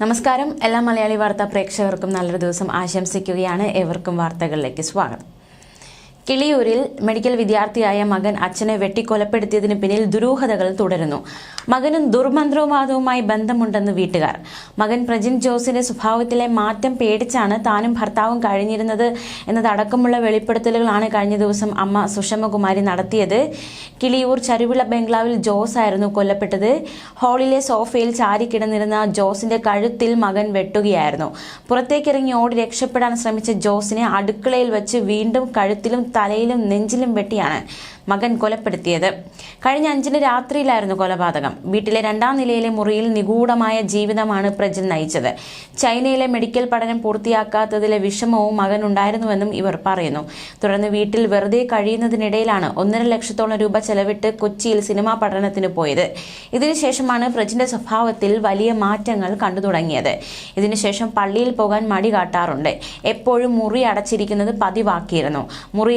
നമസ്കാരം. എല്ലാ മലയാളി വാർത്താ പ്രേക്ഷകർക്കും നല്ലൊരു ദിവസം ആശംസിക്കുകയാണ്. ഏവർക്കും വാർത്തകളിലേക്ക് സ്വാഗതം. കിളിയൂരിൽ മെഡിക്കൽ വിദ്യാർത്ഥിയായ മകൻ അച്ഛനെ വെട്ടിക്കൊലപ്പെടുത്തിയതിന് പിന്നിൽ ദുരൂഹതകൾ തുടരുന്നു. മകനും ദുർമന്ത്രവാദവുമായി ബന്ധമുണ്ടെന്ന് വീട്ടുകാർ. മകൻ പ്രജിൻ ജോസിന്റെ സ്വഭാവത്തിലെ മാറ്റം പേടിച്ചാണ് താനും ഭർത്താവും കഴിഞ്ഞിരുന്നത് എന്നതടക്കമുള്ള വെളിപ്പെടുത്തലുകളാണ് കഴിഞ്ഞ ദിവസം അമ്മ സുഷമകുമാരി നടത്തിയത്. കിളിയൂർ ചരുവിള ബംഗ്ലാവിൽ ജോസ് ആയിരുന്നു കൊല്ലപ്പെട്ടത്. ഹാളിലെ സോഫയിൽ ചാരിക്കിടന്നിരുന്ന ജോസിന്റെ കഴുത്തിൽ മകൻ വെട്ടുകയായിരുന്നു. പുറത്തേക്കിറങ്ങി ഓടി രക്ഷപ്പെടാൻ ശ്രമിച്ച ജോസിനെ അടുക്കളയിൽ വെച്ച് വീണ്ടും കഴുത്തിലും തലയിലും നെഞ്ചിലും വെട്ടിയാണ് മകൻ കൊലപ്പെടുത്തിയത്. കഴിഞ്ഞ അഞ്ചിന് രാത്രിയിലായിരുന്നു കൊലപാതകം. വീട്ടിലെ രണ്ടാം നിലയിലെ മുറിയിൽ നിഗൂഢമായ ജീവിതമാണ് പ്രജിൻ നയിച്ചത്. ചൈനയിലെ മെഡിക്കൽ പഠനം പൂർത്തിയാക്കാത്തതിലെ വിഷമവും മകൻ ഉണ്ടായിരുന്നുവെന്നും ഇവർ പറയുന്നു. തുടർന്ന് വീട്ടിൽ വെറുതെ കഴിയുന്നതിനിടയിലാണ് ഒന്നര ലക്ഷത്തോളം രൂപ ചെലവിട്ട് കൊച്ചിയിൽ സിനിമാ പഠനത്തിന് പോയത്. ഇതിനുശേഷമാണ് പ്രജിന്റെ സ്വഭാവത്തിൽ വലിയ മാറ്റങ്ങൾ കണ്ടു തുടങ്ങിയത്. ഇതിനുശേഷം പള്ളിയിൽ പോകാൻ മടി കാട്ടാറുണ്ട്. എപ്പോഴും മുറി അടച്ചിരിക്കുന്നത് പതിവാക്കിയിരുന്നു.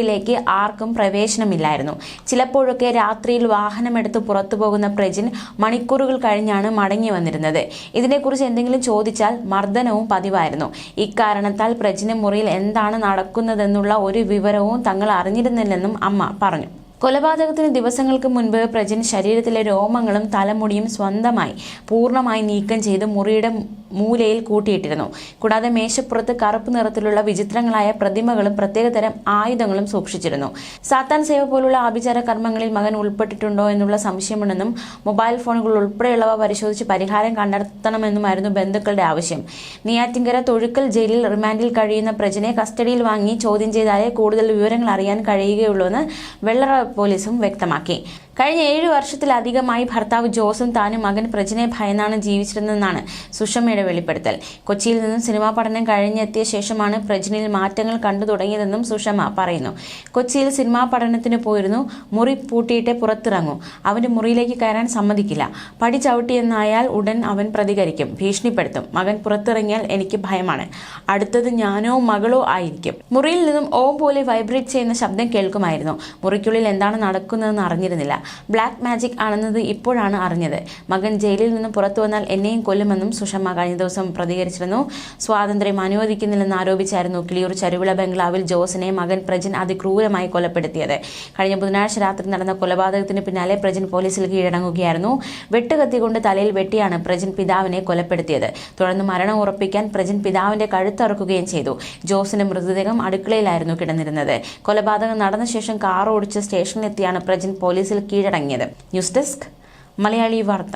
മുറിയിലേക്ക് ആർക്കും പ്രവേശനമില്ലായിരുന്നു. ചിലപ്പോഴൊക്കെ രാത്രിയിൽ വാഹനമെടുത്ത് പുറത്തു പോകുന്ന പ്രജിൻ മണിക്കൂറുകൾ കഴിഞ്ഞാണ് മടങ്ങി വന്നിരുന്നത്. ഇതിനെക്കുറിച്ച് എന്തെങ്കിലും ചോദിച്ചാൽ മർദ്ദനവും പതിവായിരുന്നു. ഇക്കാരണത്താൽ പ്രജിന് മുറിയിൽ എന്താണ് നടക്കുന്നതെന്നുള്ള ഒരു വിവരവും തങ്ങൾ അറിഞ്ഞിരുന്നില്ലെന്നും അമ്മ പറഞ്ഞു. കൊലപാതകത്തിന് ദിവസങ്ങൾക്ക് മുൻപ് പ്രജിൻ ശരീരത്തിലെ രോമങ്ങളും തലമുടിയും സ്വന്തമായി പൂർണമായി നീക്കം ചെയ്ത് മുറിയുടെ മൂലയിൽ കൂട്ടിയിട്ടിരുന്നു. കൂടാതെ മേശപ്പുറത്ത് കറുപ്പ് നിറത്തിലുള്ള വിചിത്രങ്ങളായ പ്രതിമകളും പ്രത്യേകതരം ആയുധങ്ങളും സൂക്ഷിച്ചിരുന്നു. സാത്താൻ സേവ പോലുള്ള ആഭിചാര കർമ്മങ്ങളിൽ മകൻ ഉൾപ്പെട്ടിട്ടുണ്ടോ എന്നുള്ള സംശയമുണ്ടെന്നും മൊബൈൽ ഫോണുകൾ ഉൾപ്പെടെയുള്ളവ പരിശോധിച്ച് പരിഹാരം കണ്ടെത്തണമെന്നുമായിരുന്നു ബന്ധുക്കളുടെ ആവശ്യം. നെയ്യാറ്റിങ്കര തൊഴുക്കൽ ജയിലിൽ റിമാൻഡിൽ കഴിയുന്ന പ്രജനെ കസ്റ്റഡിയിൽ വാങ്ങി ചോദ്യം ചെയ്താലേ കൂടുതൽ വിവരങ്ങൾ അറിയാൻ കഴിയുകയുള്ളൂവെന്ന് വെള്ളറ പോലീസും വ്യക്തമാക്കി. കഴിഞ്ഞ ഏഴ് വർഷത്തിലധികമായി ഭർത്താവ് ജോസും താനും മകൻ പ്രജിനെ ഭയന്നാണ് ജീവിച്ചിരുന്നതെന്നാണ് സുഷമയുടെ വെളിപ്പെടുത്തൽ. കൊച്ചിയിൽ നിന്നും സിനിമാ പഠനം കഴിഞ്ഞെത്തിയ ശേഷമാണ് പ്രജിനിൽ മാറ്റങ്ങൾ കണ്ടു തുടങ്ങിയതെന്നും സുഷമ പറയുന്നു. കൊച്ചിയിൽ സിനിമാ പഠനത്തിന് പോയിരുന്നു. മുറി പൂട്ടിയിട്ടേ പുറത്തിറങ്ങൂ. അവന്റെ മുറിയിലേക്ക് കയറാൻ സമ്മതിക്കില്ല. പടി ചവിട്ടിയെന്നായാൽ ഉടൻ അവൻ പ്രതികരിക്കും. ഭീഷണിപ്പെടുത്തും. മകൻ പുറത്തിറങ്ങിയാൽ എനിക്ക് ഭയമാണ്. അടുത്തത് ഞാനോ മകളോ ആയിരിക്കും. മുറിയിൽ നിന്നും ഓം പോലെ വൈബ്രേറ്റ് ചെയ്യുന്ന ശബ്ദം കേൾക്കുമായിരുന്നു. മുറിക്കുള്ളിൽ എന്താണ് നടക്കുന്നതെന്ന് അറിഞ്ഞിരുന്നില്ല. ബ്ലാക്ക് മാജിക് ആണെന്നത് ഇപ്പോഴാണ് അറിഞ്ഞത്. മകൻ ജയിലിൽ നിന്ന് പുറത്തു വന്നാൽ എന്നെയും കൊല്ലുമെന്നും സുഷമ കഴിഞ്ഞ ദിവസം പ്രതികരിച്ചിരുന്നു. സ്വാതന്ത്ര്യം അനുവദിക്കുന്നില്ലെന്ന് ആരോപിച്ചായിരുന്നു കിളിയൂർ ചരുവിള ബംഗ്ലാവിൽ ജോസിനെ മകൻ പ്രജൻ അതിക്രൂരമായി കൊലപ്പെടുത്തിയത്. കഴിഞ്ഞ ബുധനാഴ്ച രാത്രി നടന്ന കൊലപാതകത്തിന് പിന്നാലെ പ്രജൻ പോലീസിൽ കീഴടങ്ങുകയായിരുന്നു. വെട്ടുകത്തി കൊണ്ട് തലയിൽ വെട്ടിയാണ് പ്രജൻ പിതാവിനെ കൊലപ്പെടുത്തിയത്. തുടർന്ന് മരണം ഉറപ്പിക്കാൻ പ്രജൻ പിതാവിന്റെ കഴുത്തറുക്കുകയും ചെയ്തു. ജോസിന്റെ മൃതദേഹം അടുക്കളയിലായിരുന്നു കിടന്നിരുന്നത്. കൊലപാതകം നടന്ന ശേഷം കാർ ഓടിച്ച് സ്റ്റേഷനിലെത്തിയാണ് പ്രജിൻ പോലീസിൽ കീഴടങ്ങിയത്. ന്യൂസ് ഡെസ്ക് മലയാളി വാർത്ത.